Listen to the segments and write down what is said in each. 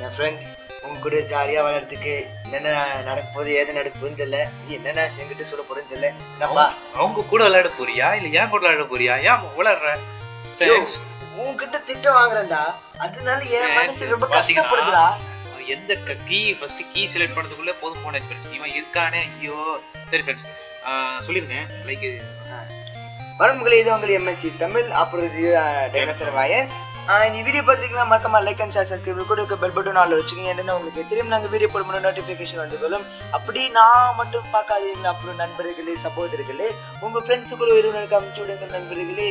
என் friends உங்க கூட ஜாலியா விளையாடுறதுக்கு என்னென்ன நடக்க போகுது ஏது நடக்க போகுதுன்னு தெரியல. நீ என்னென்ன என்கிட்ட சொல்ல போறேன்னு தெரியல. என்னப்பா? அவங்க கூட விளையாட போறியா? இல்ல ஏன் கூட விளையாட போறியா? ஏன் Friends, உன்கிட்ட திட்டம் வாங்குறேன்டா. அதனால என் மனசு ரொம்ப? கஷ்டப்படுதுடா. எந்த கீ ஃபர்ஸ்ட் கீ செலக்ட் பண்ணதுக்குள்ள போதும் போனேன் ஃப்ரெண்ட்ஸ் இவன் இருக்கானே? ஐயோ. சரி ஃப்ரெண்ட்ஸ் சொல்லிருங்க. லைக் வரம்புகளை இது உங்கள் எம்எஸ்டி தமிழ் அப்புறம் டைனோசர் வாயன். இந்த வீடியோ பார்த்துருக்கீங்க மறக்காம லைக் அண்ட் ஷேர் சப்ஸ்கிரைப் கூட இருக்க பெல் பட்டன் ஆல் வச்சுக்கோங்க. என்னென்ன உங்களுக்கு தெரியும் நாங்கள் வீடியோ போடும்போது நோட்டிஃபிகேஷன் வந்து வரும். அப்படி நான் மட்டும் பார்க்காதீங்க அப்புறம் நண்பர்களே சகோதரர்களே ஃப்ரெண்ட்ஸு கூட உறவினருக்கு அனுப்பிச்சு விடுங்க நண்பர்களே.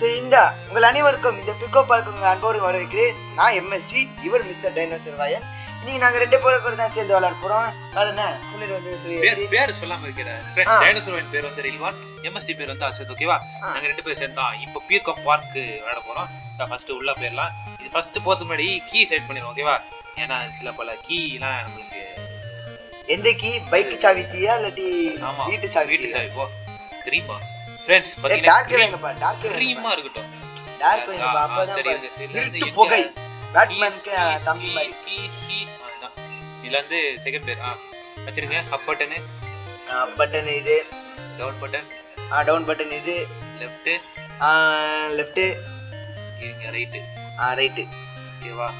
சரி இந்த உங்கள் அனைவருக்கும் இந்த பிக்கோ பார்க்க உங்கள் அன்போடு வரவேற்கிறேன். நான் எம்எஸ்டி இவர் மிஸ்டர் டைனோசர் வாயன் இன்னைக்கு நாங்க ரெண்டு பேரும் கூட தான் சேர்ந்து விளையாட போறோம் என்ன? சொல்லிட்டு வந்து பேர் சொல்லி பேர் சொல்லாம இருக்கிற ஆ. ஃப்ரெண்ட்ஸ் டைனோசர் பேர் வந்து ரில்வான் எம்எஸ்டி பேர் வந்து அசத் ஓகேவா. நாங்க ரெண்டு பேரும் சேர்ந்தோம் இப்போ பீர்க்கம் பார்க் விளையாட போறோம் ஃபர்ஸ்ட் உள்ள போயிடலாம். இது ஃபர்ஸ்ட் போறதுக்கு முன்னாடி கீ செட் பண்ணிடுவோம் ஓகேவா ஏன்னா சில பல கீ எல்லாம் நம்மளுக்கு எந்த கீ பைக் சாவி கீயா இல்லாட்டி ஆமா வீட்டு சாவி வீட்டு? சாவி. போ கிரீமா ஃப்ரெண்ட்ஸ் பாத்தீங்கன்னா dark வேங்கப்பா, வேங்கப்பா. கிரீமா இருக்கட்டும். ஆ, வேங்கப்பா, அப்பதான் புகை. பேட்மேனுக்கு தம்பி மாதிரி. கீ, கீ, ஆ, இதான். இதுல வந்து செகண்ட் பேர். ஆ வச்சிருங்க. அப் பட்டனு ஆ, இது. டவுன் பட்டன் டவுன் பட்டன் இது. லெஃப்ட் லெஃப்ட் இருங்க ரைட்டு ரைட்டு ஓகேவா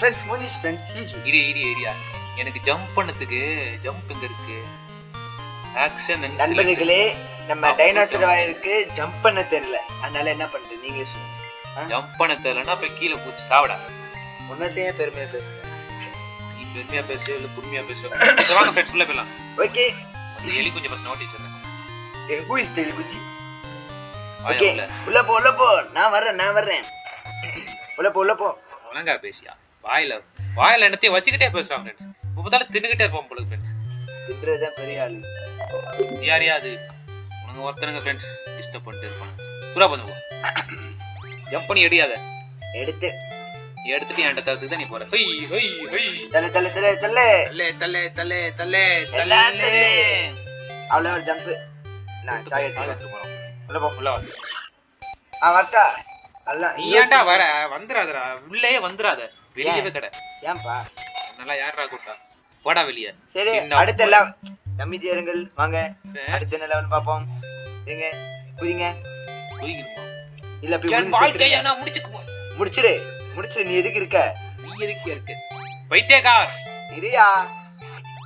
ஃப்ரெண்ட்ஸ் மூஞ்சிஸ் ஃப்ரெண்ட்ஸ் இரு இரு ஏரியா எனக்கு ஜம்ப் பண்ணதுக்கு ஜம்ப் எங்க இருக்கு? ஆக்ஷன் நண்பர்களே நம்ம ஆ, டைனோசர் வாயிருக்கு ஜம்ப் பண்ண தெரியல. அதனால என்ன பண்றது? நீங்களே சொல்லுங்க. ஜம்ப் பண்ண தெரியலன்னா போய் கீழே பூச்சி சாவடா. உன்னத்தையே பெருமையா நீ பெருமையா பேசு இல்ல புதுமையா பேசு. சரி, வாங்க ஃப்ரெண்ட்ஸ் உள்ள போயிடலாம். ஓகே அந்த எலி கொஞ்சம் ஃபர்ஸ்ட் நோட் வச்சிருந்தேன் ஹூ இஸ் தெரியல குஜி ஓகே உள்ள. உள்ள போ உள்ள போ. நான் வர்றேன் நான் வர்றேன். உள்ள போ உள்ள போ. ஒழுங்கா பேசியா? வாயில வாயில என்னத்தையும் வச்சுக்கிட்டே பேசுறான் ஃப்ரெண்ட்ஸ் முப்பத்தாலும் தின்னுகிட்டே இருப்போம் போல ஃப்ரெண்ட்ஸ் தின்றதுதான் பெரிய ஆளு. யார் யாது உனக்கு ஒருத்தனுங்க ஃப்ரெண்ட்ஸ் டிஸ்டர்ப் பண்ணிட்டு இருப்பான். சூறா பண்ணு போ. ஜம்ப் பண்ணி எடியாத எடுத்து எடுத்துட்டு என்கிட்ட தரத்துக்கு நீ போற ஹொய் ஹொய் ஹொய். தலை தலை தலை தலை தல்லே தல்லே தல்லே தல்லே தல்லே தல்லே. அவ்வளோ ஒரு ஜம்ப் நான் சாய் எடுத்துக்கிறேன் போறோம். உள்ள போ உள்ள வா. ஆ வரட்டா. அல்ல நீ ஏன்டா வர? வந்துராதடா உள்ளே வந்துராத வெளியவே கடை. ஏன்பா? நல்லா யாரா கூட்டா போடா வெளிய. சரி அடுத்த லெவல் அமைதி இருங்கள். வாங்க. அடுத்த லெவல் பாப்போம் இருங்க. குதிங்க. குதிக்கணுமா? இல்ல போய் என் விழுந்து வாழ்க்கையை செத்துருங்க. நான் முடிச்சுக்குவோ முடிச்சிரு. முடிச்சிரு நீ எதுக்கு இருக்க? நீ எதுக்கு இருக்கு? வைத்தியக்கார்! இரியா.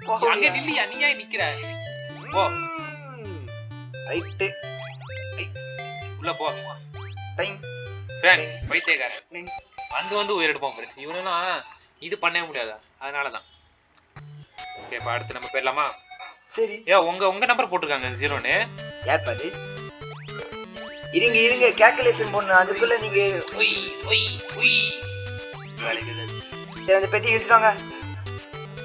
அங்க நில்லியா? நீ ஏன் நிக்கிற? போ. ரைட்டு. உள்ள போ. டைம். ஃப்ரெண்ட்ஸ் வைத்தியக்காரன். வந்து வந்து உயிர் எடுப்போம் ஃப்ரெண்ட்ஸ் இவனெல்லாம் இது பண்ணவே முடியாது. அதனாலதான். ஓகே இப்ப அடுத்து நம்ம போயிடலாமா? சரி. ஏ உங்க உங்க நம்பர் போட்டிருக்காங்க ஜீரோன்னு யார் பாரு? இருங்க இருங்க கேல்குலேஷன் பண்ணு அதுக்குள்ள நீங்க ஒய் ஒய் ஒய் சரி அந்த பெட்டி இழுத்துவாங்க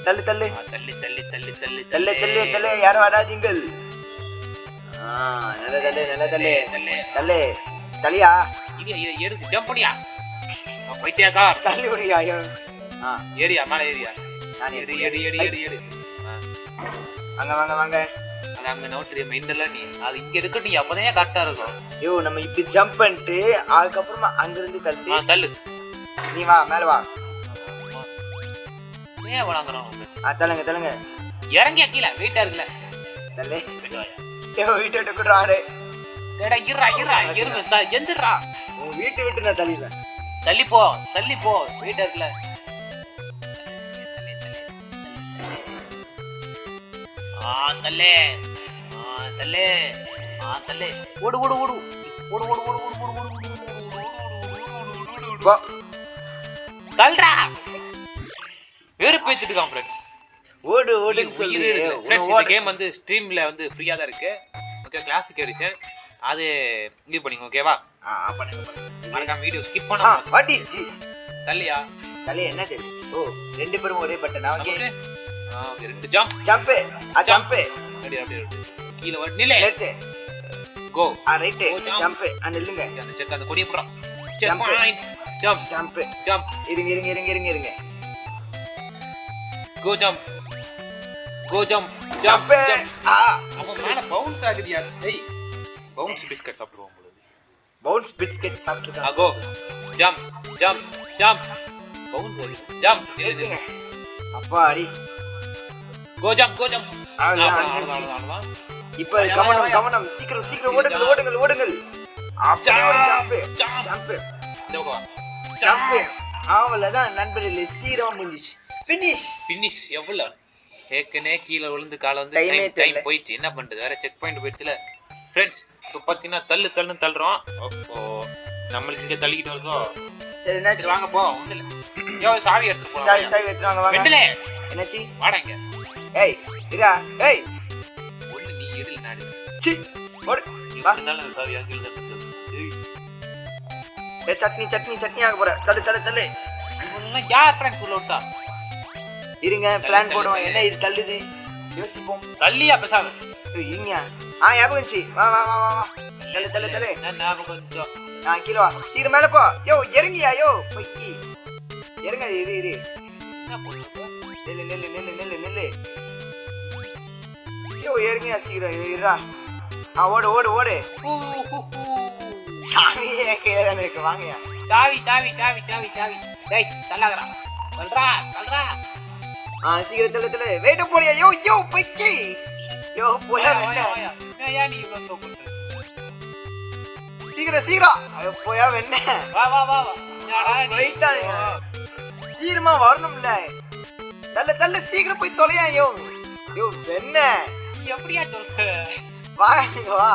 தள்ளு தள்ளு. ஆ, தள்ளி தள்ளி தள்ளி தள்ளி தள்ளு தள்ளு. தள்ளு யாரும் வராதீங்கள். ஆ நல்ல தள்ளு நல்ல தள்ளு தள்ளி. தள்ளு தள்ளியா? இது இது எதுக்கு ஜம்ப் பண்ணியா வைத்தியக்கார் தள்ளி விடுயா ஏரியா மேல ஏரியா நான் எடு எடு எடு எடு எடு ஆ, வாங்க வாங்க வாங்க. அங்க நோட்டு மைண்ட்ல நீ அது இங்க இருக்கட்டும் நீ அப்பதான் கரெக்டா இருக்கும் ஐயோ நம்ம இப்படி ஜம்ப் பண்ணிட்டு அதுக்கப்புறமா அங்க இருந்து ஆ, தள்ளி. தள்ளு நீ வா மேல வா. ஏன் வழங்குறோம் ஆ தள்ளுங்க தள்ளுங்க. இறங்கியா கீழே? வெயிட்டா இருக்குல்ல? தள்ளு. ஐயோ வீட்டை விட்டு கூட ஆடு டேடா, இருடா இருடா இருங்க எந்திரா. உன் வீட்டை விட்டு நான் தள்ளிடுறேன். தள்ளி போ தள்ளி போ. வெயிட்டா இருக்குல்ல? ஆ தள்ளே. ஆ தள்ளே ஆ தள்ளே ஓடு ஓடு ஓடு ஓடு ஓடு ஓடு ஓடு ஓடு ஓடு போ. வேறு பேசிட்டு இருக்கான் ஃப்ரெண்ட்ஸ் ஓடு ஓடுன்னு சொல்லி ஃப்ரெண்ட்ஸ் இந்த கேம் வந்து ஸ்ட்ரீம்ல வந்து ஃப்ரீயா தான் இருக்கு ஓகே கிளாசிக் எடிஷன் அது இது பண்ணிங்க ஓகேவா பண்ணுங்க பண்ணுங்க மறக்காம video skip ah what is this தள்ளியா தள்ளி என்ன தெரியும் ஓ ரெண்டு பேரும் ஒரே பட்டனா ஓகே ஓகே ரெண்டு ஜம்ப் ஜம்ப் ஆ ஜம்ப் அப்படியே அப்படியே அப்படியே. கீழ வர நில்லே. லெஃப்ட் கோ ஆ ரைட். ஜம்ப் ஆ நில்லுங்க. அந்த செக் அந்த கொடிய போறோம். பாயிண்ட் ஜம்ப் ஜம்ப் ஜம்ப் இருங்க இருங்க இருங்க இருங்க இருங்க. Go jump go jump jump jump ஆ. அவன் மேல பவுன்ஸ் ஆகுதியா? டேய் பவுன்ஸ் பிஸ்கட் சாப்பிடுவோம் போல பவுன்ஸ் பிஸ்கட் ஆ சாப்பிட்டுருக்கான் go jump jump jump bounce jump எடுத்துங்க அப்பாடி கோ ஜம்ப் கோ ஜம்ப் அவ்வளவுதான். அவ்வளவுதான். இப்ப கவனம் கவனம். சீக்கிரம் சீக்கிரம் ஓடுங்கள் ஓடுங்கள் ஓடுங்கள். அப்படியே ஒரு ஜம்ப் ஜம்ப் ஜம்ப் அவ்வளவுதான் நண்பர்களே. சீக்கிரமா முடிஞ்சிச்சு. ஃபினிஷ் ஃபினிஷ் எவ்வளவு? ஏற்கனவே கீழே விழுந்து காலை வந்து டைம். டைம் போயிடுச்சு. என்ன பண்றது? வேற செக் பாயிண்ட் போயிடுச்சுல. ஃப்ரெண்ட்ஸ் இப்போ பார்த்தீங்கன்னா தள்ளு தள்ளுன்னு தள்ளுறோம். அப்போ நம்மளுக்கு இங்க தள்ளிக்கிட்டு வருதோம் சரி என்னாச்சு? வாங்க போ ஒண்ணு இல்ல. யோ சாவி சாவி சாவி எடுத்துட்டு வாங்க வாங்க. என்னாச்சு? வாடா இங்க. ஏய் இரா ஏய். சட்னி சட்னி சட்னி ஆக போற. தள்ளு தள்ளு தள்ளு. யார் ஃப்ரெண்ட்ஸ் உள்ள விட்டா? இருங்க பிளான் போடுவோம். என்ன இது தள்ளுது? யோசிப்போம். தள்ளியா பேசாம இருங்க ஆ ஞாபகம் இருந்துச்சு. வா வா வா தள்ளு தள்ளு தள்ளு. நான் ஞாபகம் கொஞ்சம் ஆ கீழே வா. சீக்கிரம் மேல போ. யோ இறங்கியா யோ? பொய்க்கி இறங்க இரு நில்லு நில்லு நில்லு நில்லு நில்லு. யோ இறங்கியா சீக்கிரம். இருடா ஓடு ஓடு ஓடு. சாமியே கீழே இருக்கு. வாங்கயா சாவி சாவி சாவி சாவி சாவி. டேய் தள்ளாதடா. தள்ளுறா தள்ளுறா ஆ சீக்கிரம் தள்ளு தள்ளு. வெயிட்ட போறியா யோ யோ பொய்க்கி யோ போயா வெண்ண. ஏன் நீ இவ்வளவு பண்ற? சீக்கிரம் சீக்கிரம். ஐயோ, போயா வெண்ண வா வா வா வா. என்னடா நீ? வெயிட்டா சீக்கிரமா வரணும்ல. தள்ளு தள்ளு. சீக்கிரம் போய் தொலையா யோ. யோ வெண்ண நீ எப்படியா சொல்ற வா இங்க வா.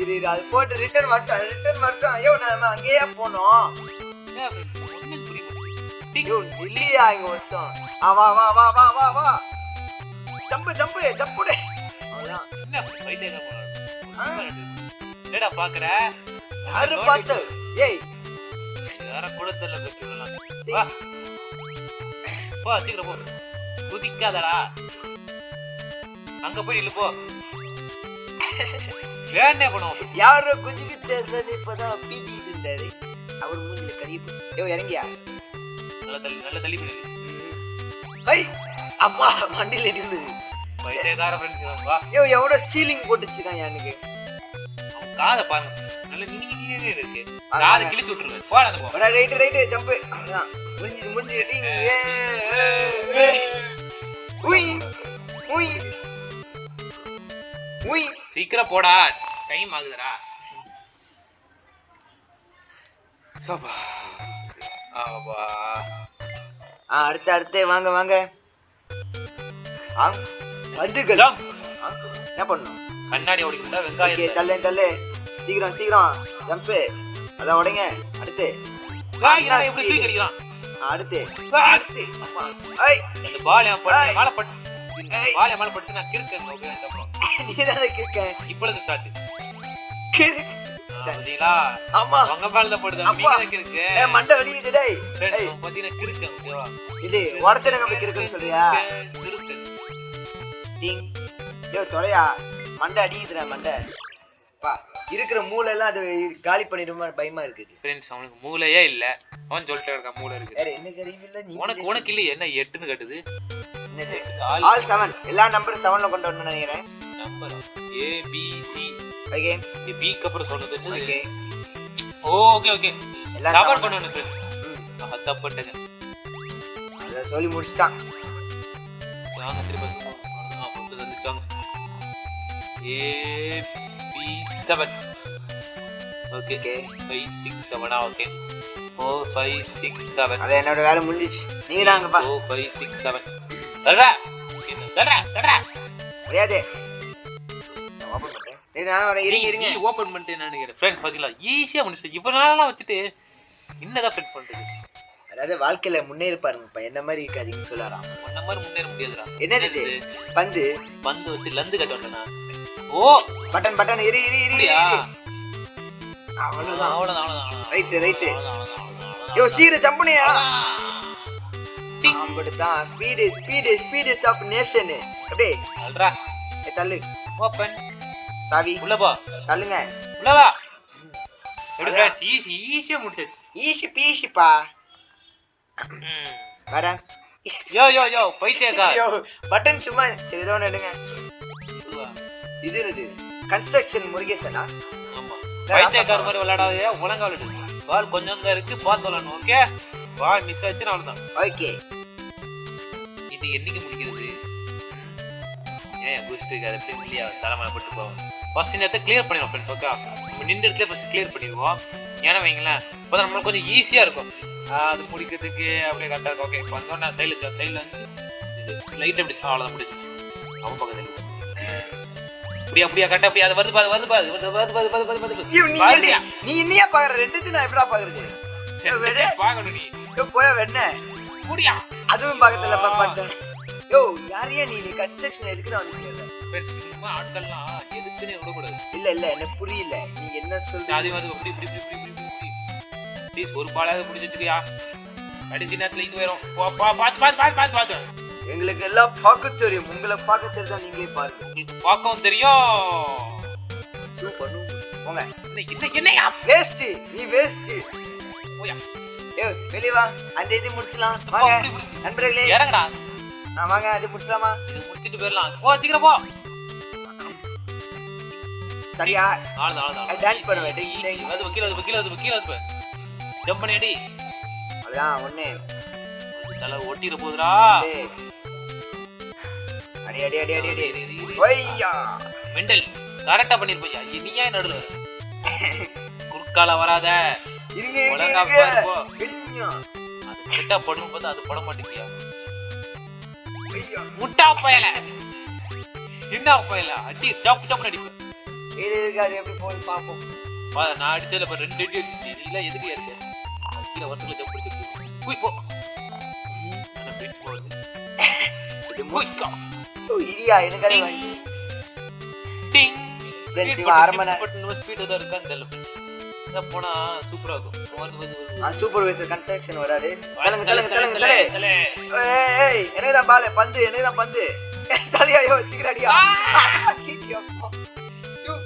இரு இரு அது போட்டு ரிட்டர்ன் வரட்டும் ரிட்டர்ன் வரட்டும். ஐயோ நம்ம அங்கேயே போனோம். இல்லையா இங்க வருஷம். ஆ வா வா வா வா வா வா. ஜம்பு ஜம்பு ஜம்புடே? என்னடா பாக்குற? யாரு பார்த்து? ஏய். பேசிடலாம் வா. போ சீக்கிரம் போ. குதிக்காதடா. அங்க போய் நில்லு போ. வேணே பண்ணுவோம் யாரோ குஞ்சுக்கு தேர்ந்தது இப்பதான் பீதிட்டு இருந்தாரு அவர் மூஞ்சில கறிப்பு ஐயோ இறங்கியா? நல்ல தள்ளி நல்ல தள்ளி ஐ அப்பா மண்டியில இருந்தது பைத்தியக்கார ஃப்ரெண்ட்ஸ் வா. ஐயோ எவ்வளவு சீலிங் போட்டுச்சுதான் எனக்கு அவன் காதை பாருங்க நல்ல நீங்க இருக்கு. காதை. கிழிச்சு விட்டுருங்க போடா அந்த போ. ரைட் ரைட் ஜம்ப் அவ்வளவுதான். முடிஞ்சது. ஏ, ஏ, ஏ. உய் உய் உய் சீக்கிரம் போடா. டைம் ஆகுதுடா. அடுத்து அடுத்து வாங்க வாங்க. வந்துகள் என்ன பண்ணணும்? கண்ணாடி ஓகே வெங்காயம் தள்ளு தள்ளு. சீக்கிரம் சீக்கிரம். ஜம்ப். அதான் உடைங்க. அடுத்து. அடுத்து. அடுத்து. பால். மேல பட்டு. பால் மேல பட்டு நான் கிறுக்கேன் நீதானே கேட்க இப்பொழுது ஸ்டார்ட் கிறு. பாத்தீங்களா ஆமா. உங்க மேல தான் போடுது அப்பா. நீங்க கிறுக்கு. ஏ மண்டை வலிக்குது டேய். அவன் பாத்தீங்கன்னா கிறுக்கேன் ஓகேவா இது உடச்சனங்க அப்படி இருக்குன்னு சொல்றியா? கிறுக்கு டிங். யோ தொலையா. மண்டை அடிக்குதுடா மண்டை. பா இருக்கிற மூளை எல்லாம் அது காலி பண்ணிடுமா பயமா இருக்குது. ஃப்ரெண்ட்ஸ் அவனுக்கு மூளையே இல்ல. அவன் சொல்லிட்டு இருக்கான் மூளை இருக்கு வேற என்ன கருவில்ல நீ உனக்கு உனக்கு இல்லையே என்ன எட்டுன்னு கட்டுது? ஆல் செவன் எல்லா நம்பரும் செவன்ல கொண்டு வரணும்னு நினைக்கிறேன். Number A B C okay பிக்கு அப்புறம் சொல்றது ஓகே ஓகே ஓகே எல்லாம் கவர் seven. பண்ணணும் ஃப்ரெண்ட்ஸ் ம், தப்பட்டங்க. அத சொல்லி முடிச்சிட்டான். வாங்க திரும்ப ஆ வந்து வந்துட்டாங்க A B seven okay okay five six Sevana okay four five six seven அது என்னோட வேலை முடிஞ்சிச்சு. நீங்க தாங்கப்பா ஃபோர் ஃபைவ் சிக்ஸ் செவன் தர்றா தர்றா தர்றா முடியாது. நான் வரேன் இருங்க இருங்க. ஓபன் பண்ணிட்டு நான் நினைக்கிறேன் ஃப்ரெண்ட்ஸ் பாத்தீங்களா ஈஸியா முடிச்சு இவ்வளவு நாளெல்லாம் வச்சுட்டு என்னதான் ஃப்ரெண்ட் பண்றது? அதாவது வாழ்க்கையில முன்னேறி பாருங்கப்பா. என்ன மாதிரி இருக்காதீங்கன்னு சொல்லாராம் உன்ன மாதிரி முன்னேற முடியாதுடா. என்னது இது? பந்து? பந்து வச்சு லந்து கட்ட வந்தனா? ஓ! Button button. இரு இரு இரு. அவ்வளவுதான். அவ்வளவுதான் அவ்வளவுதான் அவ்வளவுதான், அவ்வளவுதான், யோ சீக்கிரம் ஜம்ப் பண்ணியா அவ்வளவுதான். டிங். அப்படித்தான். Speed speed speed of nation அப்படியே. தள்ளு. ஓபன் சாவி. உள்ள போ. தள்ளுங்க. உள்ள வா. ஃப்ரெண்ட்ஸ் ஈஸி ஈஸியா முடிச்சாச்சு ஈஷி பீஷிப்பா ம். வரேன் யோ யோ யோ பைத்தியக்கா ஐயோ, பட்டன் சும்மா சரி ஒன்று எடுங்க? இது இது கன்ஸ்ட்ரக்ஷன் முருகேசனா? பைத்தியக்கார மாதிரி விளையாடாதே ஒழுங்கா விளையாடு. பால் கொஞ்சம் தான் இருக்கு பார்த்து விளையாடணும் ஓகே பால் மிஸ் ஆச்சுன்னா அவ்வளவுதான். ஓகே இது என்னைக்கு முடிக்கிறது? ஏன் குஸ்ட்டுக்கு அதை எப்படி இல்லையா? தலைமையில போட்டு போவோம் ஃபர்ஸ்ட் இந்த இடத்த கிளியர் பண்ணிடுவோம் ஃப்ரெண்ட்ஸ் ஓகே நம்ம நின்ற இடத்துல ஃபர்ஸ்ட் கிளியர் பண்ணிடுவோம். ஏன்னா வைங்களேன் அப்போ நம்மளுக்கு கொஞ்சம் ஈஸியா இருக்கும். அது முடிக்கிறதுக்கு அப்படியே கரெக்டாக இருக்கும். ஓகே இப்போ வந்தோம் நான் சைடில் சைடில் வந்து லைட் அப்படி அவ்வளோதான் முடிஞ்சிச்சு. அவன் பக்கத்தில். அப்படியா அப்படியா கரெக்டாக அப்படியே அது வருது பாது வருது பாது வருது வருது வருது வருது வருது வருது. நீ என்னையா? பாக்குற? ரெண்டுத்தையும் நான் எப்படா பாக்குறது. பார்க்கணும் நீ. போயா வெண்ண முடியா அதுவும் பக்கத்துல பண்ணேன் யோ யாரையா நீ? நீ கன்ஸ்ட்ரக்ஷன் வந்து சும்மா ஆட்கள்லாம் எதுக்குன்னு விடக்கூடாது. இல்ல இல்ல எனக்கு புரியல. நீ என்ன அது சொல்ற வந்து இப்படி இப்படி இப்படி இப்படி இப்படி இப்படி. ப்ளீஸ் ஒரு பாலாவது பிடிச்சி வச்சுக்கியா கடைசி நேரத்துல இது வரும் பா பா பாத்து பாத்து பாத்து பாத்து பாத்து எங்களுக்கு எல்லாம் பார்க்க தெரியும் உங்களை பார்க்க தெரிஞ்சா நீங்களே பாருங்க. உங்களுக்கு பார்க்கவும் தெரியும். சூப்பர் போங்க. என்ன என்ன என்னையா வேஸ்ட் நீ வேஸ்ட் போயா. ஏ வெளிய வா. அந்த இது முடிச்சலாம் வாங்க. நண்பர்களே. இறங்குடா. ஆ, வாங்க அது முடிச்சலாமா இது முடிச்சிட்டு போயிடலாம். போ சீக்கிரம் போ. சரியா? ஆளுதான் அது dance பண்ணுவேன். அது கீழே அது கீழே அது கீழே அது ஜம்ப் பண்ணி அடி அதான் ஒண்ணு. தலை ஒட்டிட போகுதுடா. அடி அடி அடி அடி அடி. ஒய்யா மெண்டல். கரெக்டா பண்ணிருப்பையா நீ ஏன் நடுல குறுக்கால வராத. இருங்க இருங்க இருங்க. ஐயா, அது கரெக்டா படும் போது அது பட மாட்டேங்கியா ஐயா. முட்டா பயல சின்ன பயல? அடி டப் டப் அடி இரு, இருக்கு அது எப்படி போகுது பாப்போம் பா, நான் அடிச்சதுல இப்ப ரெண்டு அடி அடிச்சு இல்ல எதுக்கு இருக்கு. கீழே வரத்துல ஜம்ப் அடிச்சிருக்கு போய் போ. இது போய் இரியா எனக்கு அது வாங்கி. Speed இவன் அரை மணி இன்னும் speed தான் இருக்கான்னு தெரியல. போனா சூப்பரா இருக்கும். சூப்பர்வைசர் கன்ஸ்ட்ரக்ஷன் வராரு. தலங்க தலை, தலங்க தலங்க தலை. ஏய் ஏய் எனக்கு தான் பால் பந்து. எனக்கு தான் பந்து தலையா ஐயோ சீக்கிரடியா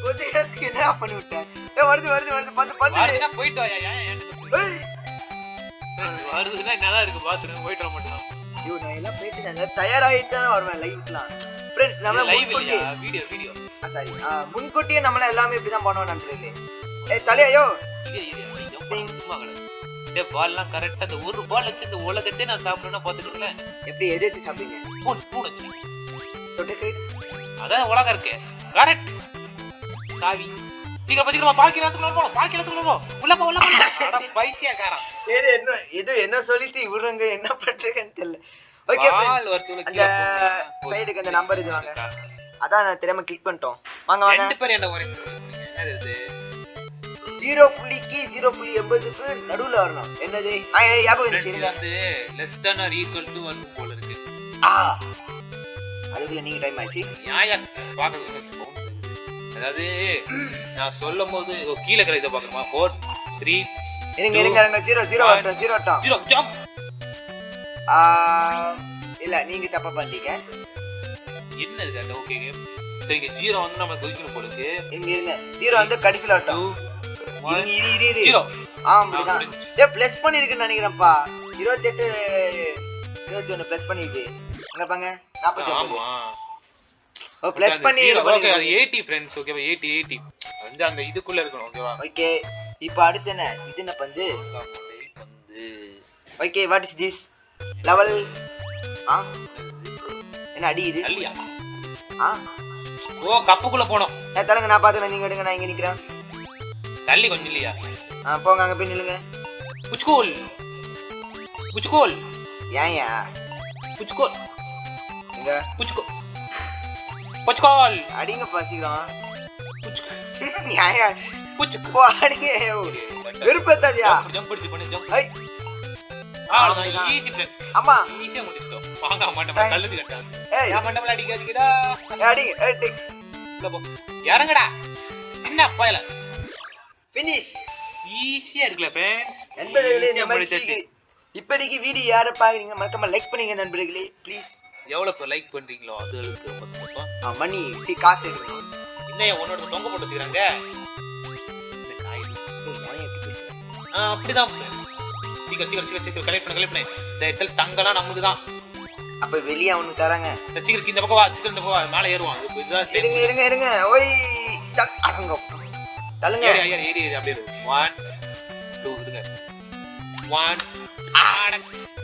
கொஞ்ச நேரத்துக்கு என்ன பண்ணி விட்டேன்? ஏய் வருது வருது வருது பந்து பந்து. போயிட்டு வாயா, வருதுன்னா என்னதான் இருக்கு பாத்துருங்க போயிட்டு வர மாட்டேன்? ஐயோ நான் எல்லாம் போயிட்டு நான் தயாராகிட்டு தானே வருவேன் ஃப்ரெண்ட்ஸ் நம்ம வீடியோ வீடியோ சாரி. முன்கூட்டியே நம்மள எல்லாமே இப்படி தான் பண்ணுவோம் நண்பர்களே ஏய் தலையோ இது இது நீ jump பண்ணு, சும்மா கிடக்கு. டேய், ball எல்லாம் correct ஆ இந்த ஒரு ball வச்சு இந்த உலகத்தையே நான் சாப்பிடணும்னா பாத்துக்கோங்களேன். எப்படி எது வச்சு சாப்பிடுங்க spoon, spoon வச்சு. தொட்டுக்கு அதான் உலகம் இருக்கு. correct. சாவி. சீக்கிரம் போ, சீக்கிரம் போ, பால் கீழே எடுத்துட்டு போகணும், பால் கீழே எடுத்துட்டு போகணும். உள்ள போ, உள்ள போ. பைத்தியக்காரன். ஏது என்ன இது என்ன சொல்லிட்டு இவருங்க என்ன பண்றீங்கன்னு தெரியல ஓகே ball வரத்துக்குள்ள அந்த. சைடுக்கு அந்த நம்பர் இது வாங்க அதான் நான் தெரியாம கிளிக் பண்ணிட்டோம் வாங்க வாங்க ரெண்டு பேரும் என்ன ஒரே? என்னது இது? ஜீரோ புள்ளிக்கு ஜீரோ புள்ளி எண்பதுக்கு நடுவுல வரணும். என்னது? ஞாபகம் வந்து less than or equal to one போல இருக்கு. ஆ. அதுக்குள்ள நீங்க டைம் ஆச்சு? நியாய ஆகுது. அதாவது நான் சொல்லும் போது கீழே இருக்கிற இதை பார்க்கணுமா? ஃபோர் த்ரீ இருங்க இருங்க இருங்க. Zero zero. வரட்டும் ஜீரோ வரட்டும் ஜீரோ ஜம்ப் இல்ல நீங்க தப்பா பண்ணீங்க என்ன இருக்கு அந்த ஓகே சரிங்க ஜீரோ வந்து நம்ம குதிக்கணும் போல இருக்கு. இருங்க இருங்க. ஜீரோ வந்து கடைசில வரட்டும் இரு அப்படிதான். ஏ ப்ளஸ் பண்ணிருக்குன்னு நினைக்கிறேன்ப்பா. இருபத்தெட்டு இருபத்தி ஒண்ணு ப்ளஸ் பண்ணிருக்கு. அங்க பாங்க நாற்பத்தி ஆமா. ஓ ப்ளஸ் பண்ணி ஓகே அது 80 ஃப்ரெண்ட்ஸ் ஓகேவா 80 80 வந்து அந்த இதுக்குள்ள இருக்கணும் ஓகேவா ஓகே இப்போ அடுத்து என்ன? இது என்ன பந்து? Okay what is this level ஆ? என்ன அடி இது? ஆ? ஓ கப்புக்குள்ள போனோம். ஏ தலங்க நான் பாத்துக்கிறேன் நீங்க எடுங்க நான் இங்க நிக்கிறேன். தள்ளி கொஞ்சம் இல்லையா? ஆ போங்க அங்க போய் நில்லுங்க. புச்சுக்கோல் புச்சுக்கோல் ஏன்யா? புச்சுக்கோல் இங்க புச்சுக்கோ புச்சுக்கோல் அடிங்க பாசிக்கிறோம் ஏன்யா? புச்சுக்கோ அடிங்க. விருப்பத்தாதியா? ஜம்ப் அடிச்சு பண்ணு ஜம்ப் ஐ. ஆ அவ்வளவுதான். ஈஸி ஃப்ரெண்ட்ஸ் அம்மா ஈஸியா முடிச்சிட்டோம் வாங்க மாட்டோம் கல்லுது கட்டா ஏய். ஏன் மண்டபல அடிக்காதீங்கடா. அடிங்க ஏய் டிக் உள்ள போ. இறங்குடா. சின்ன பயல ஃபினிஷ் ஈஸியா இருக்குல்ல ஃப்ரெண்ட்ஸ் நண்பர்களே இந்த மாதிரி இப்போதைக்கு வீடியோ யாரை பாக்குறீங்க மறக்காம லைக் பண்ணுங்க நண்பர்களே ப்ளீஸ் எவ்வளவு பேர் லைக் பண்றீங்களோ அதுகளுக்கு ரொம்ப சந்தோஷம் மணி சி காசு எடுக்கணும். இன்னும் உன்னோட தொங்க போட்டு வச்சுக்கிறாங்க? அப்படிதான். சீக்கிரம் சீக்கிரம் சீக்கிரம் சீக்கிரம் கலெக்ட் பண்ண கலெக்ட் பண்ணு. இந்த இடத்துல தங்கலாம் நமக்கு தான் அப்ப வெளியே அவனுக்கு தராங்க. சீக்கிரம் இந்த பக்கம் வா சீக்கிரம் இந்த பக்கம் மேலே ஏறுவான். இது- இதுதான். இருங்க இருங்க இருங்க. ஓய் தல் அடங்க தள்ளுங்க. ஏறி ஏறி ஏறி ஏறி அப்படியே ஒன் டூ இருங்க. ஒன் ஆட.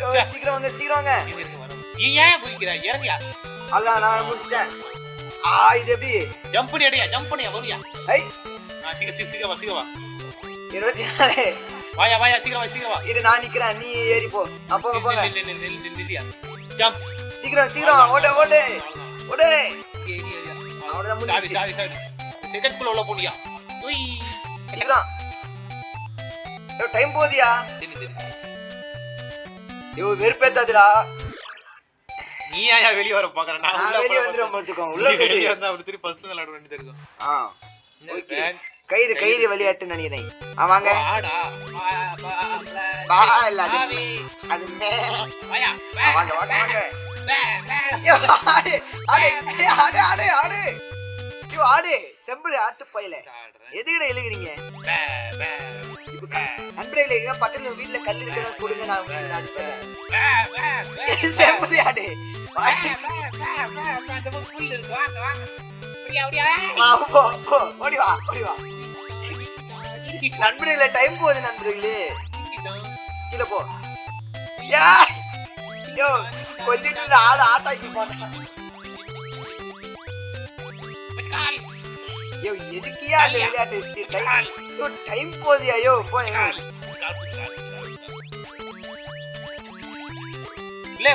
ஐயோ, சீக்கிரம் வாங்க சீக்கிரம் வாங்க. நீ ஏன் குதிக்கிற? இறங்கியா? நான் முடிச்சிட்டேன். ஆ இது எப்படி? ஜம்ப் பண்ணி அடியா ஜம்ப் பண்ணியா வருயா? ஐ. ஆ சீக்கிரம் சீக்கிரம் சீக்கிரம் வா சீக்கிரம் வா. இருபத்தி நாலு. வாயா வாயா சீக்கிரம் வா சீக்கிரம் வா. இரு நான் நிக்கிறேன். நீ ஏறி போ. ஆ, போங்க போங்க நில்லுயா. ஜம்ப் சீக்கிரம் சீக்கிரம். ஓடு ஓடு. ஓடு. அவ்வளவுதான் சாரி. சாரி உள்ள போனியா? சரி சரி ஐயோ வெறுப்பேத்தாதுடா நீ ஏன் வெளிய வர பாக்குற? நான் வெளிய பார்த்தேன். பார்த்துக்கோ உள்ள வெளிய வந்தா அப்படி திருப்பி ஃபர்ஸ்ட் விளையாட வேண்டியது இருக்கும். ஆ? கயிறு கயிறு. விளையாட்டு நினைக்கிறேன் ஆ வாங்க. வாடா. வா, வா, வா. வா இல்ல அது. அது மே. வாங்க வாங்க வாங்க. ஆடு ஆடு ஆடு ஆடு ஆடு. செம்பு ஆட்டு பையல. ஆடுறேன். எதுக்கிட்ட எழுகிறீங்க நண்பர்களே இல்லைங்க பக்கத்துல வீட்டுல கல் இருக்கிற கொடுங்க நான் உங்களுக்கு அடிச்சிடறேன் வே, வே, வே. செம்பு ஆடு நண்பர்களே டைம் போகுது நண்பர்களே. கீழே போ. கொஞ்சம் ஆடு ஆட்டாக்கி போட்டேன் கால், ஐயோ எதுக்கியா அந்த? விளையாட்டு டைம் கால். ஐயோ ஐயோ.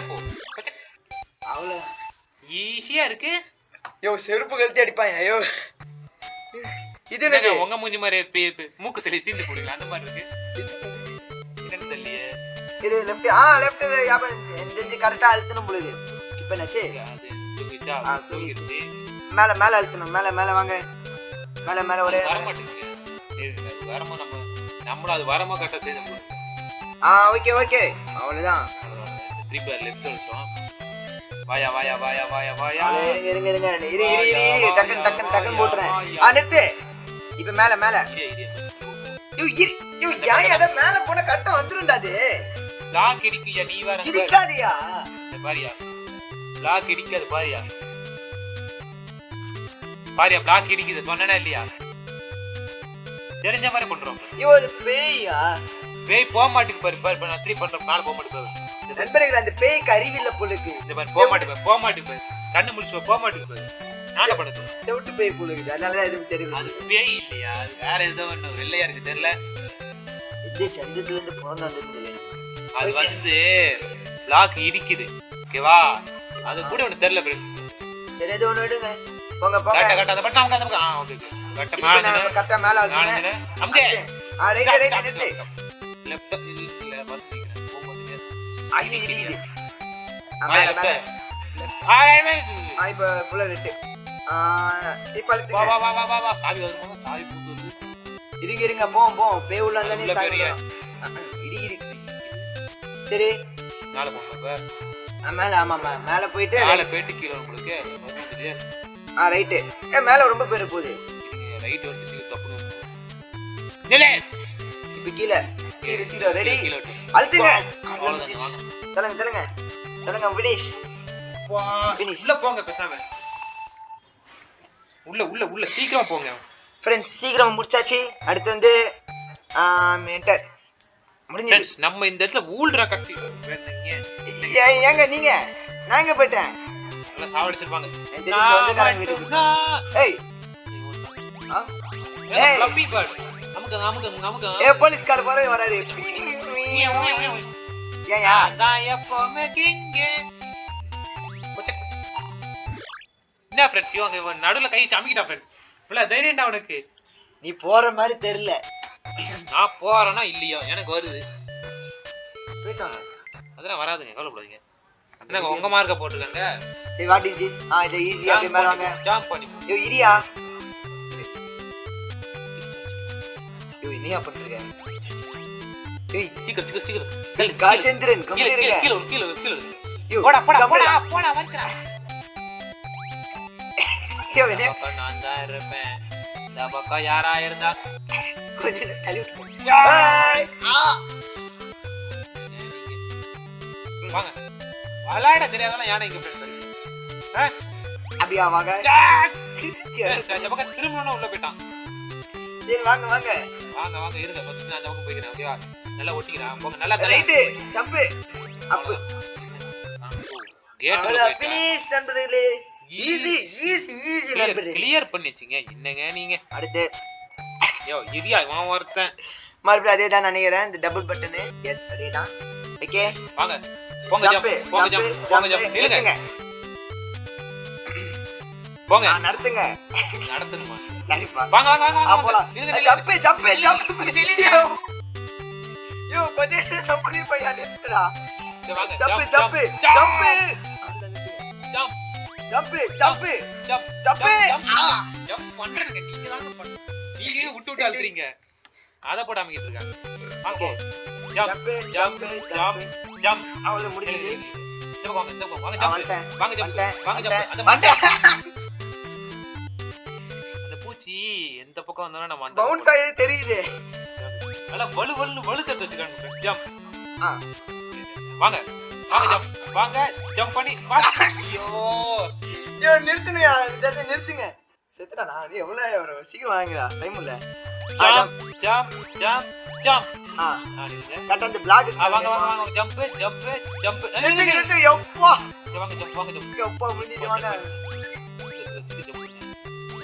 போ. அவ்வளவு. ஈஸியா இருக்கு. ஐயோ செருப்பு கழுத்தி அடிப்பாங்க ஐயோ. இது என்னது? உங்க மூஞ்சி மாதிரி மூக்கு சளி சீந்து போடுங்களா? அந்த மாதிரி இருக்கு. என்னன்னு தெரியலையே. இது லெஃப்ட் ஆ லெஃப்ட் ஞாபகம் தெரிஞ்சு கரெக்டா அழுத்தணும் பொழுது. இப்ப என்னாச்சு? மேல மேல அழுத்தணும் மேல மேல வாங்க. மேல மேல ஒரே வரமோ நம்ம அது வரமோ செய்து ஆ ஓகே ஓகே. அவ்வளவுதான். திருப்பி லெஃப்ட் விட்டோம் வாயா வாயா வாயா வாயா வாயா. இருங்க இருங்க இருங்க. இரு இரு இரு இரு. போட்டுறேன். ஆ நிறுத்து. இப்ப மேல மேல. இரு. அத மேல போனா கரெக்டா வந்துரும்டா அது? லாக் இடிக்குயா நீ வேற பாரியா? இடிக்காது பாரியா? பாரியா பிளாக் இடிக்குது சொன்னேனா இல்லையா? தெரிஞ்ச மாதிரி பண்றோம் அது பேயா? பேய் போக மாட்டேங்குது பாரு பாரு நான் த்ரீ பண்றேன் மேல போக மாட்டேங்குது நண்பர்களே அந்த பேய்க்கு அறிவில்ல பொழுது இந்த மாதிரி போக மாட்டேங்குது போக மாட்டேங்குது. கண்ணு முடிச்சு போக மாட்டேங்குது. நாளை படுத்து செவிட்டு பேய் பொழுது அதனாலதான் எதுவும் தெரியல அது பேய் இல்லையா? அது வேற ஏதோ ஒண்ணு வெள்ளையா இருக்கு தெரியல. இதே சந்தத்துல இருந்து வந்திருந்தது அது வந்து பிளாக் இடிக்குது. ஓகேவா? அது கூட ஒண்ணு தெரியல சரி எது ஒண்ணு விடுங்க. போங்க கட்ட கட்ட ஓகே கட்ட மேல நான் கரெக்டா மேல அழுத்துறேன் அங்கே ஆ ரைட் ரைட் நிறுத்து. லெஃப்ட் இல்ல வந்து ஐயோ மேல. மேல. ஆ, right. ஆ இப்ப ஃபுல்லா ரெட்டு ஆ இப்ப வா அழுத்துங்க. வா வா வா வா வா சாவி வருமா சாவி பூத்து வருது இருங்க இருங்க போவோம் போவோம் பேய் உள்ள தானே உள்ள சாவி பெரிய. வரும். ஆ, ஆ, இடி இடி. சரி. மேல போங்க மேல ஆமா மேல போயிட்டு மேல போயிட்டு கீழே உங்களுக்கு ஆ ரைட்டு ஏ மேல ரொம்ப பேர் போகுது. ரைட் வந்து சீக்கிரம் தப்புன்னு நிலே இப்ப கீழே. Zero zero ready. அழுத்துங்க. தலங்க தலங்க தலங்க வினேஷ். உள்ள போங்க பேசாம. உள்ள உள்ள உள்ள. சீக்கிரமா போங்க. ஃப்ரெண்ட்ஸ் சீக்கிரம் முடிச்சாச்சு. அடுத்து வந்து மென்டர் முடிஞ்சது. நம்ம இந்த இடத்துல ஊழ்ற கட்சி. ஏங்க நீங்க. நான் எங்க போயிட்டேன்? நல்லா சாவடிச்சிருப்பாங்க. நான். நமக்கு நமக்கு நமக்கு. ஏ போலீஸ் கார் போற வராரு. ஏயா அதான் எப்பவுமே என்ன ஃப்ரெண்ட்ஸ் இவங்க நடுவுல கை சமைக்கிட்டா ஃப்ரெண்ட்ஸ் இவ்வளவு தைரியம்டா உனக்கு. நீ போற மாதிரி தெரியல. நான் போறேனா இல்லையா? எனக்கு வருது. போயிட்டாங்க அதெல்லாம் வராதுங்க கவலைப்படாதீங்க. என்னங்க உங்க மார்க்க போட்டுருக்காங்க சரி வாட் இஸ் திஸ் ஆ இது ஈஸி அப்படி மேல வாங்க. ஜாம்ப் பண்ணி ஐயோ இரியா. ஐயோ என்னையா பண்றீங்க ஏய் சீக்கிரம் சீக்கிரம் சீக்கிரம். கீழே காஜேந்திரன் கீழே கம்பி கீழே கீழே கீழே கீழே ஐயோ, போடா போடா போடா. போடா வந்துடா ஐயோ என்ன? நான் தான் இருப்பேன். இந்த பக்கம் யாரா இருந்தா? கொஞ்சம் தள்ளி விட்டு ஆ. வாங்க. விளையாட தெரியாதவங்க யானை இங்க ஃப்ரெண்ட்ஸ் அப்படியா வாங்க. இந்த பக்கம் திரும்பணும் உள்ள போயிட்டான். சரி வாங்க வாங்க. வாங்க வாங்க இருங்க. ஃபர்ஸ்ட் நான் அந்த பக்கம் போய்க்கிறேன் ஓகேவா? நல்லா ஒட்டிக்கிறா போங்க. நல்லா ரைட்டு ஜம்ப். அப்பு. கேட் finish நண்பர்களே. ஈஸி ஈஸி ஈஸி நண்பர்களே. கிளியர் பண்ணிச்சிங்க. என்னங்க நீங்க? அடுத்து. யோ இரியா இவன் ஒருத்தன். மறுபடியும் அதே தான் நினைக்கிறேன் இந்த டபுள் பட்டனு எஸ் அதே தான் ஓகே வாங்க போங்க ஜம்ப் போங்க ஜம்ப் போங்க ஜம்ப் நில்லுங்க போங்க நடத்துங்க நடத்தணுமா சரிப்பா வாங்க வாங்க வாங்க போலாம். ஜம்ப் ஜம்ப் ஜம்ப் நில்லுங்க. யோ யோ கொஞ்ச நேரம் ஜம்ப் பண்ணி பையா வாங்க jump jump jump jump jump jump jump jump jump jump பண்றீங்க நீங்க தாங்க பண்ணு நீங்க விட்டு விட்டு அழுத்துறீங்க அதை போட்டு அமைக்கிட்டு இருக்காங்க. அந்த பூச்சி எந்த பக்கம் வந்தோம்னா நம்ம பவுன்ஸ் ஆகி தெரியுது. நல்லா வலு வலு வலுக்கிறது வச்சுக்காங்க ஜம்ப். வாங்க. வாங்க ஜம்ப். வாங்க ஜம்ப் பண்ணி ஐயோ. நிறுத்துங்க நிறுத்துங்க. செத்துடா நான் எவ்வளவு ஒரு சீக்கிரம் வாங்குடா. டைம் இல்ல. ஜம்ப் ஜம்ப் ஜம்ப் ஜம்ப் ஆ ஆ. நில்லுங்க கரெக்டா அந்த பிளாக் ஆ வாங்க வாங்க வாங்க. ஜம்ப் ஜம்ப் ஜம்ப் நிறுத்துங்க நிறுத்து எப்பா? வாங்க ஜம்ப் வாங்க ஜம்ப் எப்பா முடிஞ்சு வாங்க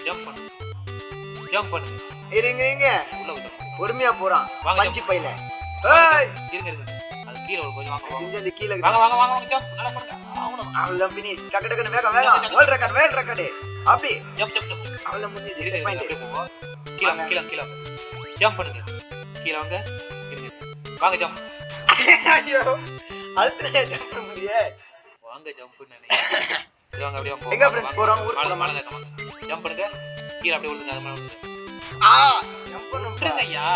ஜம்ப் பண்ணு. ஜம்ப் பண்ணு. இருங்க இருங்க உள்ள விட்டு பொறுமையா போறான். பஞ்சு பையில ஏய்! இருங்க இருங்க. அது கீழே ஒரு கொஞ்சம் வாங்க வாங்க. இங்க அந்த கீழ வாங்க வாங்க வாங்க வாங்க ஜம்ப் நல்லா பண்ணுங்க அவ்வளவு அவ்வளவு பினிஷ் டக்கு டக்குன்னு வேகம் வேகம். வேல் ரெக்கார்ட் வேல் ரெக்கார்ட் அப்படி. ஜம்ப் ஜம்ப் ஜம்ப் அவ்வளவு முடிஞ்சது செக் போவோம் கீழே கீழே கீழே. ஜம்ப் பண்ணுங்க. கீழே வாங்க. வாங்க ஜம்ப் ஐயோ அழுத்துறே ஜம்ப் பண்ண முடியே வாங்க ஜம்ப் நினைக்கிறேன். சரி வாங்க அப்படியே வாங்க எங்க வாங்க. போறோம்? வாங்க, போறோமா? வாங்க. ஜம்ப் பண்ணுங்க. கீழே அப்படியே விழுந்துங்க அது மேல விழுந்துங்க ஆ ஜம்ப் விட்டுருங்க ஐயா.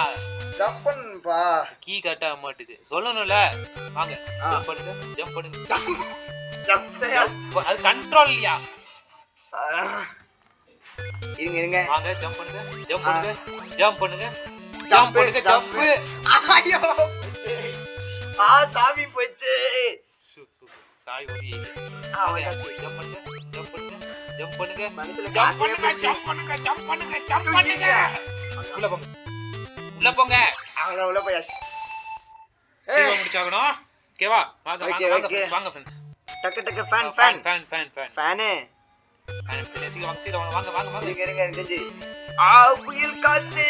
ஜம்ப் பண்ணுப்பா கீ கட்ட மாட்டுது. சொல்லணும்ல. வாங்க. ஜம்ப் பண்ணுங்க. ஜம்ப் பண்ணுங்க. ஜம்ப். அது கண்ட்ரோல் இல்லையா இருங்க இருங்க. வாங்க ஜம்ப் பண்ணுங்க ஜம்ப் பண்ணுங்க ஜம்ப் பண்ணுங்க. ஜம்ப் பண்ணுங்க. ஜம்ப் ஐயோ. ஆ சாமி போச்சு சாய் வந்தாச்சு ஜம்ப் பண்ணுங்க ஜம்ப் பண்ணுங்க ஜம்ப் பண்ணுங்க. ஜம்ப் பண்ணுங்க. ஜம்ப் பண்ணுங்க ஜம்ப் பண்ணுங்க ஜம்ப் பண்ணுங்க. உள்ள போங்க. உள்ள போங்க. அவ்வளவு உள்ள போயாச்சு. முடிச்சாகணும். ஓகேவா வாங்க வாங்க வாங்க ஃப்ரெண்ட்ஸ் டக்கு டக்கு fan fan fan fan fan fan வாங்க வாங்க வாங்க இருங்க இருங்க தெரிஞ்சு ஆ புயல் காத்து.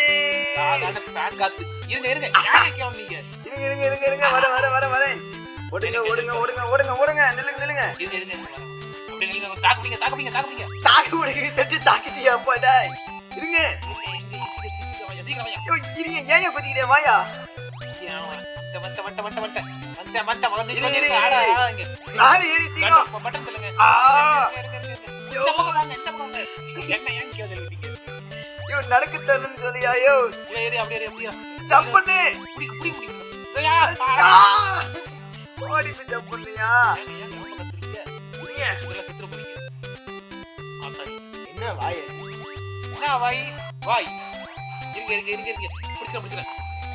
ஃபேன் காத்து. இருங்க இருங்க ஏன் கிளம்புனீங்க இருங்க இருங்க இருங்க இருங்க. வர வர வர வர. ஓடுங்க ஓடுங்க ஓடுங்க ஓடுங்க ஓடுங்க. நில்லுங்க நில்லுங்க. இருங்க இருங்க இருங்க. அப்படி நில்லுங்க தாக்கு பிடிங்க தாக்கு பிடிங்க தாக்கு உடைக்கு தட்டு தாக்கிட்டியா அப்பாடா இருங்க. சீக்கிரம் வாங்க ஐயோ, இருங்க ஏன் ஏன் கொத்திக்கிட்டே வாயா? மட்ட மட்ட மட்ட மட்ட மட்ட மட்ட மட்ட இரு, இரு, ஆடா இரு. ஆடாங்க நாலு ஏறி சீக்கிரம். பட்டன் பட்டன் சொல்லுங்க. ஆ. இருங்க, இருங்க, இருங்க. இந்த பக்கம் வாங்க இந்த பக்கம் வாங்க என்ன ஏன் விட்டீங்க ஐயோ நடக்க தரணும்னு சொல்லியா ஐயோ. ஏறி அப்படியே ஏறி, அப்படியே ஜம்ப் பண்ணு. புடி புடி. புடி! ஓடி போய் ஜம்ப் பண்ணியா. என்ன வாய? என்ன வாய்? வாய். இருங்க இருங்க இருங்க இருங்க. பிடிச்சிக்கிறேன் பிடிச்சிக்கிறேன்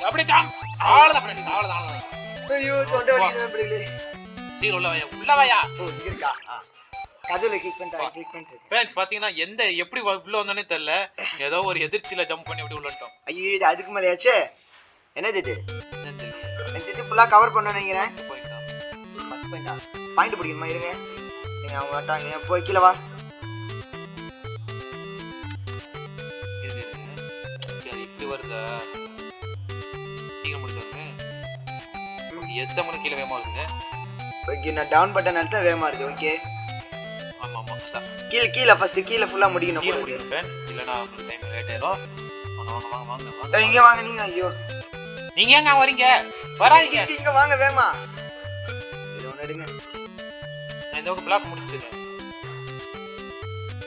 அப்படியே ஜாம் அவ்வளவுதான் friends, அவ்வளவுதான் அவ்வளவுதான் ஐயோ தொண்டை வலிக்குது பிள்ளைகளே. சீக்கிரம் உள்ள வாயா உள்ள வாயா. ஓ இருக்கா? கதவுல கிளிக் பண்ணிட்டா கிளிக் பண்ணிட்டு ஃப்ரெண்ட்ஸ் பாத்தீங்கன்னா எந்த எப்படி உள்ள வந்தோனே தெரியல. ஏதோ ஒரு எதிர்ச்சியில ஜம்ப் பண்ணி அப்படி உள்ள வந்துட்டோம். ஐயோ இது அதுக்கு மேலேயாச்சே? என்னது இது? எனக்கு ஃபுல்லா கவர் பண்ண நினைக்கிறேன். பாயிண்டா பாயிண்ட் பிடிக்கணுமா இருங்க. நீங்க அவங்க வட்டாங்க போய் கீழே வா. இப்படி வருதா? சீக்கிரம் முடிச்சாங்க எஸ் மட்டும் கீழே வேகமா வருதுங்க. ஓகே நான் டவுன் பட்டன் அழுத்தா வேகமா இருக்கு ஓகே. கீழே கீழே ஃபர்ஸ்ட் கீழே ஃபுல்லா முடிக்கணும் கீழே முடியும் இல்லைன்னா உங்களுக்கு டைம் லேட் ஆயிடும். வாங்க வாங்க வாங்க வாங்க இங்க வாங்க நீங்க ஐயோ. நீங்க ஏங்க வரீங்க வராதீங்க. இங்க, வாங்க வேகமா இது ஒண்ணு எடுங்க. நான் இந்த பிளாக் முடிச்சிட்டு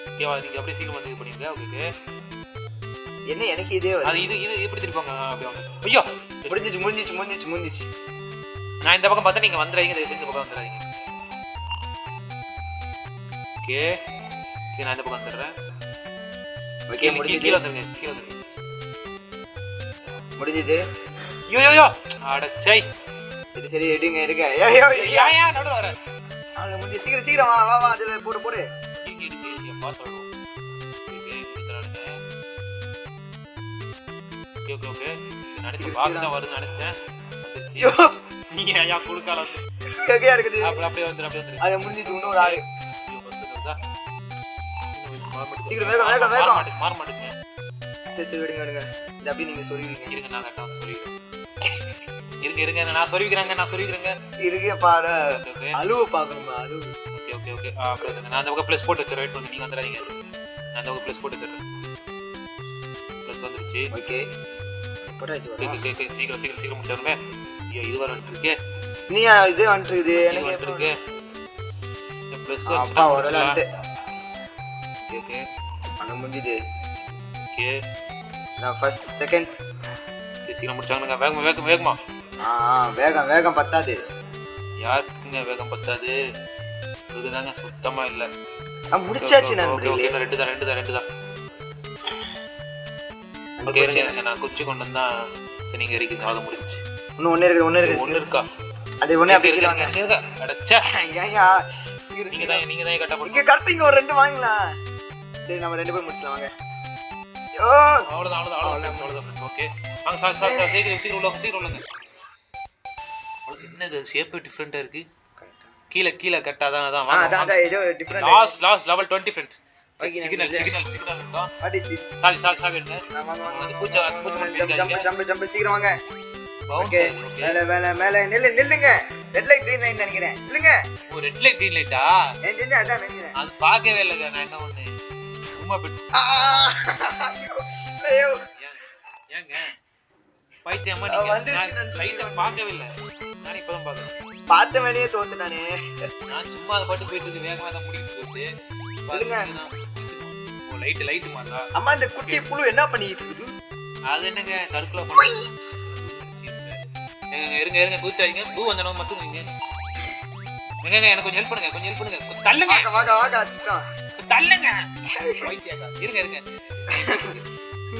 ஓகேவா நீங்க அப்படியே சீக்கிரம் வந்து பண்ணிருங்க ஓகே என்ன எனக்கு இதே அது இது இது இப்படி திருப்பாங்க அப்படியே வாங்க ஐயோ! முடிஞ்சிச்சு முடிஞ்சிச்சு முடிஞ்சிச்சு முடிஞ்சிச்சு. நான் இந்த பக்கம் பார்த்தா நீங்க வந்துடுறீங்க தயவு செஞ்சு பக்கம் வந்துடாதீங்க. ஓகே. ஓகே நான் இந்த பக்கம் வந்துடுறேன் ஓகே கீழே கீழே வந்துருங்க கீழே வந்துருங்க. முடிஞ்சது. யோ யோ யோ. அடச்சை சரி சரி எடுங்க எடுங்க. ஐயோ ஏன் ஏன் நடுவில் வர. அவங்க முடிஞ்சு சீக்கிரம் சீக்கிரம் வா வா வா அதுல போடு போடு. இருக்கு இங்க பார்த்து வருவோம் ஓகே ஓகே ஓகே. நினைச்ச பாக்ஸ். தான் நினைச்சேன். ஐயோ நீங்க ஐயா கொடுக்கால வந்து. ககையா இருக்குது. அப்படி அப்படியே வந்துரு அப்படியே வந்துரு. அது முடிஞ்சிச்சு இன்னும் ஒரு ஆறு சீக்கிரம் வேகம், வேகம், வேகம். மாற மாட்டேங்குது. சரி சரி விடுங்க விடுங்க. இது அப்படியே நீங்க சொல்லிடுவீங்க. இருங்க நான் கரெக்டா வந்து சொல்லிக்கிறேன் இருங்க இருங்க நான் சொல்லிக்கிறேங்க நான் சொல்லிக்கிறேங்க. இருக்கு பாட. அழுவ பாக்கணுமா அழுவு? Okay okay okay. இருங்க. நான் அந்த பக்கம் ப்ளஸ் போட்டு வச்சுறேன் வெயிட் பண்ணுங்க நீங்க வந்துடாதீங்க. நான் அந்த பக்கம் ப்ளஸ் போட்டு வச்சுறேன் ப்ளஸ் வந்துருச்சு. ஓகே. போட்டாச்சு சீக்கிரம் சீக்கிரம் சீக்கிரம் முடிச்சிடணுமே ஐயோ இது வர இருக்கே நீ இது இது எனக்கு வந்துட்டு இருக்கு ப்ளஸ் அப்பா வரலான்ட்டு ஓகே. முடிஞ்சுது ஓகே நான் ஃபர்ஸ்ட் செகண்ட் சீக்கிரம் முடிச்சாங்க வேகமா வேகம் வேகமா ஆ வேகம் வேகம் பத்தாது யாருக்குங்க வேகம் பத்தாது இதுதாங்க சுத்தமா இல்ல நான் முடிச்சாச்சு ஓகே ஓகே ரெண்டு தான் ரெண்டு தான் ரெண்டு தான் ஓகே இருங்க நான் குச்சி கொண்டு வந்தா நீங்க இருக்கீங்க அது முடிஞ்சுச்சு இன்னும் ஒண்ணு இருக்கு ஒண்ணு இருக்கு ஒண்ணு இருக்கா அது ஒண்ணே அப்படி இருங்க. அடச்சே. ஏன்யா நீங்க தான் நீங்க தான் கரெக்டா இங்க கரெக்ட் இங்க ஒரு ரெண்டு வாங்கலாம் சரி நம்ம ரெண்டு பேரும் முடிச்சலாம் வாங்க. ஐயோ அவ்வளவுதான் அவ்வளவுதான் அவ்வளவுதான். அவ்வளவுதான் ஓகே வாங்க சார் சார் சார் சீக்கிரம் சீக்கிரம் உள்ளவங்க சீக்கிரம் உள்ளவங்க அவ்வளவு என்னது ஷேப் டிஃபரெண்டா இருக்கு? கீழே கீழே கரெக்டா தான் அதான் அதான் வாங்க. அதான் ஏதோ different last last level 20 friends signal signal signal இருக்கா? சாரி சாரி சாரி வாங்க வாங்க ஜம்ப் ஜம்ப் ஜம்ப் சீக்கிரம் வாங்க. ஓகே மேல மேல மேல நில்லு நில்லுங்க. ரெட் லைட் கிரீன் லைட் நினைக்கிறேன். இல்லங்க ஒரு ரெட் லைட் கிரீன் லைட்டா எனக்கு தெரிஞ்சு அதான் நினைக்கிறேன். அது பார்க்கவே இல்லைங்க நான் என்ன ஒண்ணு போய் ஐயோ. ஏங்க பைத்தியமா நீங்க வந்துருச்சு, நான் நன்றி. லைட்டை பார்க்கவே இல்லை நான் இப்பதான் பார்க்கறேன். பார்த்த வேலையே தோத்து நானே நான் சும்மா அதை பாட்டு போயிட்டு இருக்கு வேகமா தான் சொல்லுங்க. ஓ லைட் லைட் மாறா அம்மா இந்த குட்டி புழு என்ன பண்ணிட்டு இருக்குது அது என்னங்க பண்ணி ஏங்க, இருங்க இருங்க கூச்சாதீங்க பூ வந்தனம் மட்டும் எங்கங்க எனக்கு கொஞ்சம் ஹெல்ப் பண்ணுங்க கொஞ்சம் ஹெல்ப் பண்ணுங்க. தள்ளுங்க. வாங்க வாங்க தள்ளுங்க. இருங்க இருங்க.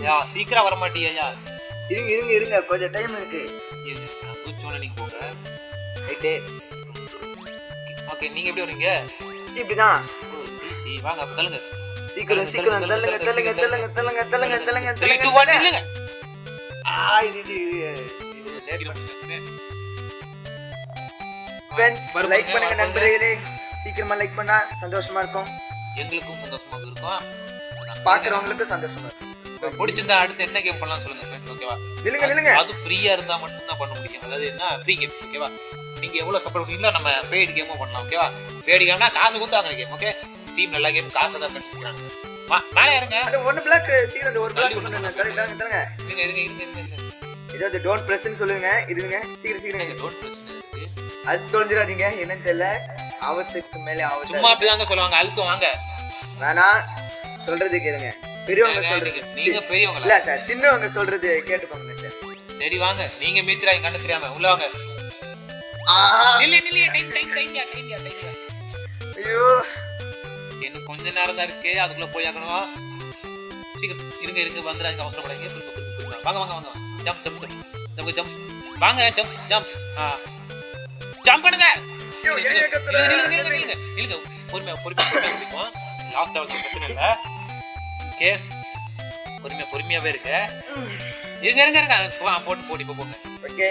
யா சீக்கிரம் வர மாட்டியா இருங்க இருங்க இருங்க. கொஞ்சம் டைம் இருக்கு. கூச்சோன்னு நீங்க போங்க. ரைட்டு ஓகே நீங்க எப்படி வரீங்க? இப்படிதான். சி வாங்க தள்ளுங்க. சீக்கிரம் சீக்கிரம். தள்ளுங்க தள்ளுங்க தள்ளுங்க தள்ளுங்க தள்ளுங்க. தள்ளுங்க தள்ளுங்க ஆ இது இது இது. ஃப்ரெண்ட்ஸ் லைக் பண்ணுங்க நண்பர்களே. சீக்கிரமா லைக் பண்ணா சந்தோஷமா இருக்கும். எங்களுக்கும் சந்தோஷமாக இருக்கும். பாக்குறவங்களுக்கும் சந்தோஷமா இருக்கும். பிடிச்சிருந்தா அடுத்து என்ன கேம் பண்ணலாம் சொல்லுங்க ஃப்ரெண்ட்ஸ் ஓகேவா நில்லுங்க நில்லுங்க அது ஃப்ரீயா இருந்தா மட்டும் தான் பண்ண முடியும். அதாவது என்ன? ஃப்ரீ கேம்ஸ் ஓகேவா நீங்க எவ்வளவு சப்போர்ட் பண்ணீங்களோ நம்ம பெய்டு கேமும் பண்ணலாம் ஓகேவா பெய்டு கேம்னா காசு கொடுத்து வாங்குற கேம் ஓகே டீம் நல்ல கேம் காசு தான் பண்ணிக்கிறாங்க மேலே இருங்க அது ஒன்னு பிளாக் சீக்கிரம் அந்த ஒரு பிளாக் தள்ளுங்க தள்ளுங்க தள்ளுங்க இருங்க இருங்க இருங்க இருங்க இருங்க. ஏதோ அந்த டோன்ட் பிரஸ்ன்னு சொல்லுங்க. இருங்க சீக்கிரம் சீக்கிரம். டோன்ட் இருக்கு? அது தொலைஞ்சிடாதீங்க. என்னன்னு தெரியல. ஆபத்துக்கு மேலே ஆபத்து சும்மா அப்படிதாங்க சொல்லுவாங்க. அழுத்து வாங்க. வேணா சொல்றது கேளுங்க. பெரியவங்க சொல்றது நீங்க- பெரியவங்களா? இல்ல சார் சின்னவங்க சொல்றது கேட்டுக்கோங்க சார். சரி வாங்க. நீங்க மீச்சரா கண்ணு தெரியாம. உள்ள வாங்க. நில்லு நில்லு time time time time time ஐயோ. இன்னும் கொஞ்ச நேரம் தான் இருக்கு. அதுக்குள்ள போய் ஆகணும். சீக்கிரம் இருங்க இருங்க. வந்துடாதீங்க அவசரப்படாதீங்க. வாங்க வாங்க வாங்க ஜம்ப் ஜம்ப் ஜம்ப் ஜம்ப் வாங்க ஜம்ப் ஜம்ப் ஜம்ப் பண்ணுங்க. நில்லுங்க. பொறுமையா லாஸ்ட் லெவல் பிரச்சனை இல்ல ஓகே. பொறுமையா பொறுமையாவே இருக்கு. இருங்க இருங்க இருங்க. போட்டு போட்டு இப்போ போங்க. ஓகே.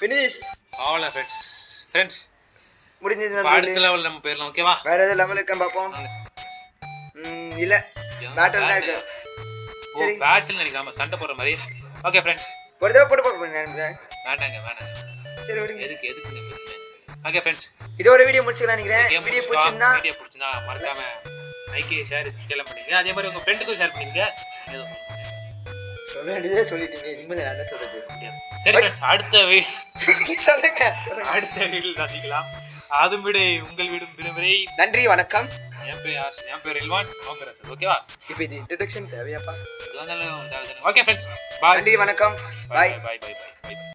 ஃபினிஷ் அவ்வளோ ஃப்ரெண்ட்ஸ் ஃப்ரெண்ட்ஸ் முடிஞ்சது அடுத்த நண்பர்களே. லெவல் நம்ம போயிடலாம் ஓகேவா வேற ஏதாவது லெவல் இருக்கான்னு பாப்போம் வாங்க. ம், இல்ல. பேட்டில் தான் இருக்கு. ஓ சரி. பேட்டில் நினைக்காம சண்டை போடுற மாதிரி. ஓகே ஃப்ரெண்ட்ஸ் ஒரு தடவை போட்டு பார்ப்போம். வேண்டாங்க வேண்டாங்க. சரி எதுக்கு பிரச்சனை? ஓகே ஃப்ரெண்ட்ஸ் இதோட வீடியோ முடிச்சுக்கலாம் நினைக்கிறேன். வீடியோ பிடிச்சிருந்தா வீடியோ பிடிச்சிருந்தா மறக்காம லைக் ஷேர் எல்லாம் பண்ணுங்க அதே மாதிரி உங்க ஃப்ரெண்டுக்கும் ஷேர் பண்ணுங்க. சொல்ல வேண்டியதே சொல்லிட்டீங்க. இனிமேல் நான் சொல்றது? சரி ஃப்ரெண்ட்ஸ் அடுத்த வீ சொல்லுங்க. சொல்லுங்க. அடுத்த வீடியோவில் ரசிக்கலாம். அதும் விட உங்கள் வீடும் விடுமுறை. நன்றி வணக்கம். என் பேர் ஆஸ் என் பேர் இல்வான். அசல் ஓகேவா இப்போ இது இன்ட்ரடக்ஷன் தேவையாப்பா? ஓகே ஃப்ரெண்ட்ஸ் பாய் நன்றி வணக்கம். பாய் பாய் பாய் பாய் பாய்